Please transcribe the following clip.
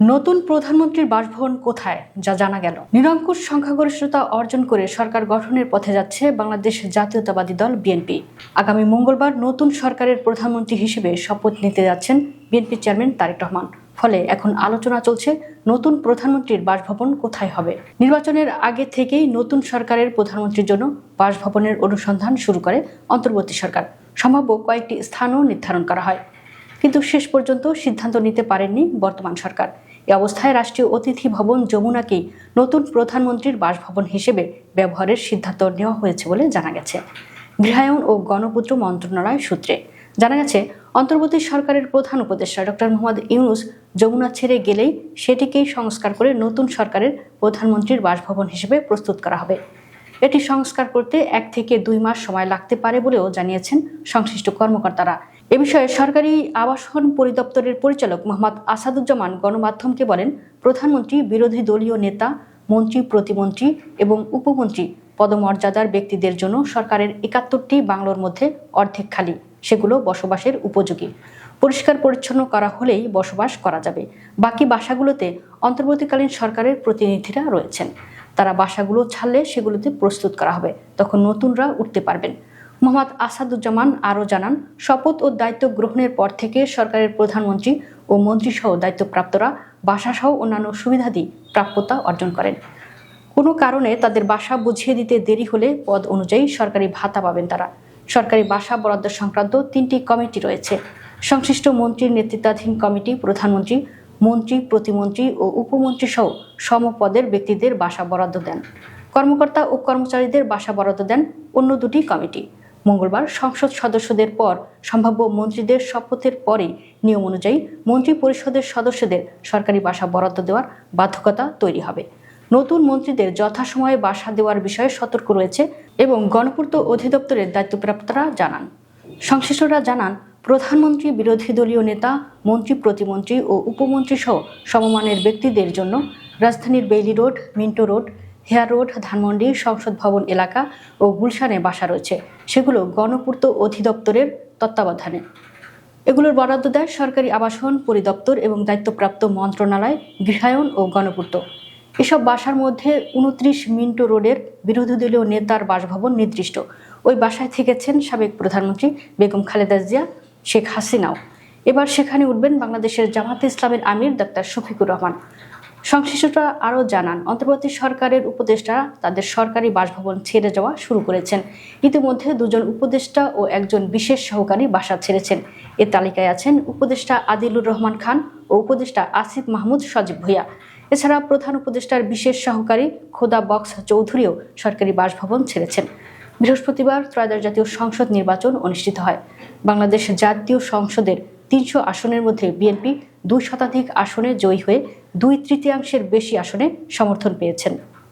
নতুন প্রধানমন্ত্রীর বাসভবন কোথায়, যা জানা গেল। নিরঙ্কুশ সংখ্যাগরিষ্ঠতা অর্জন করে সরকার গঠনের পথে যাচ্ছে বাংলাদেশ জাতীয়তাবাদী দল বিএনপি। আগামী মঙ্গলবার নতুন সরকারের প্রধানমন্ত্রী হিসেবে শপথ নিতে যাচ্ছেন বিএনপি চেয়ারম্যান তারেক রহমান। ফলে এখন আলোচনা চলছে নতুন প্রধানমন্ত্রীর বাসভবন কোথায় হবে। নির্বাচনের আগে থেকেই নতুন সরকারের প্রধানমন্ত্রীর জন্য বাসভবনের অনুসন্ধান শুরু করে অন্তর্বর্তী সরকার। সম্ভাব্য কয়েকটি স্থানও নির্ধারণ করা হয়। কিন্তু শেষ পর্যন্ত সিদ্ধান্ত নিতে পারেননি বর্তমান সরকার। এ অবস্থায় রাষ্ট্রীয় অতিথি ভবন যমুনাকেই নতুন প্রধানমন্ত্রীর বাসভবন হিসেবে ব্যবহারের সিদ্ধান্ত নেওয়া হয়েছে বলে জানা গেছে। গৃহায়ন ও গণপুত্র মন্ত্রণালয় সূত্রে জানা গেছে, অন্তর্বর্তী সরকারের প্রধান উপদেষ্টা ডক্টর মোহাম্মদ ইউনুস যমুনা ছেড়ে গেলেই সেটিকেই সংস্কার করে নতুন সরকারের প্রধানমন্ত্রীর বাসভবন হিসেবে প্রস্তুত করা হবে। এটি সংস্কার করতে এক থেকে দুই মাস সময় লাগতে পারে বলেও জানিয়েছেন সংশ্লিষ্ট কর্মকর্তারা। এ বিষয়ে সরকারি আবাসন পরিদপ্তরের পরিচালক মোহাম্মদ আসাদুজ্জামান গণমাধ্যমকে বলেন, প্রধানমন্ত্রী, বিরোধী দলীয় নেতা, মন্ত্রী, প্রতিমন্ত্রী এবং উপমন্ত্রী পদমর্যাদার ব্যক্তিদের জন্য সরকারের একাত্তরটি বাংলোর মধ্যে অর্ধেক খালি। সেগুলো বসবাসের উপযোগী। পরিষ্কার পরিচ্ছন্ন করা হলেই বসবাস করা যাবে। বাকি বাসাগুলোতে অন্তর্বর্তীকালীন সরকারের প্রতিনিধিরা রয়েছেন। তারা বাসাগুলো ছাড়লে সেগুলোতে প্রস্তুত করা হবে। তখন নতুনরা উঠতে পারবেন। মোহাম্মদ আসাদুজ্জামান আরও জানান, শপথ ও দায়িত্ব গ্রহণের পর থেকে সরকারের প্রধানমন্ত্রী ও মন্ত্রীসহ দায়িত্বপ্রাপ্তরা বাসাসহ অন্যান্য সুবিধাদি প্রাপ্যতা অর্জন করেন। কোনো কারণে তাদের বাসা বুঝিয়ে দিতে দেরি হলে পদ অনুযায়ী সরকারি ভাতা পাবেন তারা। সরকারি বাসা বরাদ্দ সংক্রান্ত তিনটি কমিটি রয়েছে। সংশ্লিষ্ট মন্ত্রীর নেতৃত্বাধীন কমিটি প্রধানমন্ত্রী মন্ত্রী, প্রতিমন্ত্রী ও উপমন্ত্রী সহ সমপদের ব্যক্তিদের বাসা বরাদ্দ দেন। কর্মকর্তা ও কর্মচারীদের বাসা বরাদ্দ দেন অন্য দুটি কমিটি। মঙ্গলবার সংসদ সদস্যদের পর, সম্ভাব্য মন্ত্রীদের শপথের পরেই নিয়ম অনুযায়ী মন্ত্রী পরিষদের সদস্যদের সরকারি বাসা বরাদ্দ দেওয়ার বাধ্যকতা তৈরি হবে। নতুন মন্ত্রীদের যথাসময়ে বাসা দেওয়ার বিষয়ে সতর্ক রয়েছে এবং গণপূর্ত অধিদপ্তরের দায়িত্বপ্রাপ্তরা জানান। সংশ্লিষ্টরা জানান প্রধানমন্ত্রী, বিরোধী দলীয় নেতা, মন্ত্রী, প্রতিমন্ত্রী ও উপমন্ত্রী সহ সমমানের ব্যক্তিদের জন্য রাজধানীর Bailey road, Minto road, Hare road, Dhanmondi, সংসদ ভবন এলাকা ও গুলশানে বাসা রয়েছে। সেগুলো গণপূর্ত অধিদপ্তরের তত্ত্বাবধানে। এগুলোর বরাদ্দ দেয় সরকারি আবাসন, পরিদপ্তর এবং দায়িত্বপ্রাপ্ত মন্ত্রণালয়, গৃহায়ন ও গণপূর্ত। এসব বাসার মধ্যে উনত্রিশ মিন্টো রোডের বিরোধী দলীয় নেতার বাসভবন নির্দিষ্ট। ওই বাসায় থেকেছেন সাবেক প্রধানমন্ত্রী বেগম খালেদা জিয়া শেখ হাসিনাও। এবার সেখানে উঠবেন বাংলাদেশের জামাতে ইসলামের আমির ডাক্তার শফিকুর রহমান। সংশ্লিষ্টরা আরও জানান, অন্তর্বর্তী সরকারের উপদেষ্টা তাদের সরকারি বাসভবন ছেড়ে যাওয়া শুরু করেছেন। ইতিমধ্যে দুজন উপদেষ্টা ও একজন বিশেষ সহকারী বাসা ছেড়েছেন। এ তালিকায় আছেন উপদেষ্টা আদিলুর রহমান খান ও উপদেষ্টা আসিফ মাহমুদ সজীব ভুইয়া। এছাড়া প্রধান উপদেষ্টার বিশেষ সহকারী খোদা বক্স চৌধুরীও সরকারি বাসভবন ছেড়েছেন। বৃহস্পতিবার ত্রয়োদশ জাতীয় সংসদ নির্বাচন অনুষ্ঠিত হয়। বাংলাদেশ জাতীয় সংসদের তিনশো আসনের মধ্যে বিএনপি দুই শতাধিক আসনে জয়ী হয়ে দুই তৃতীয়াংশের বেশি আসনে সমর্থন পেয়েছেন।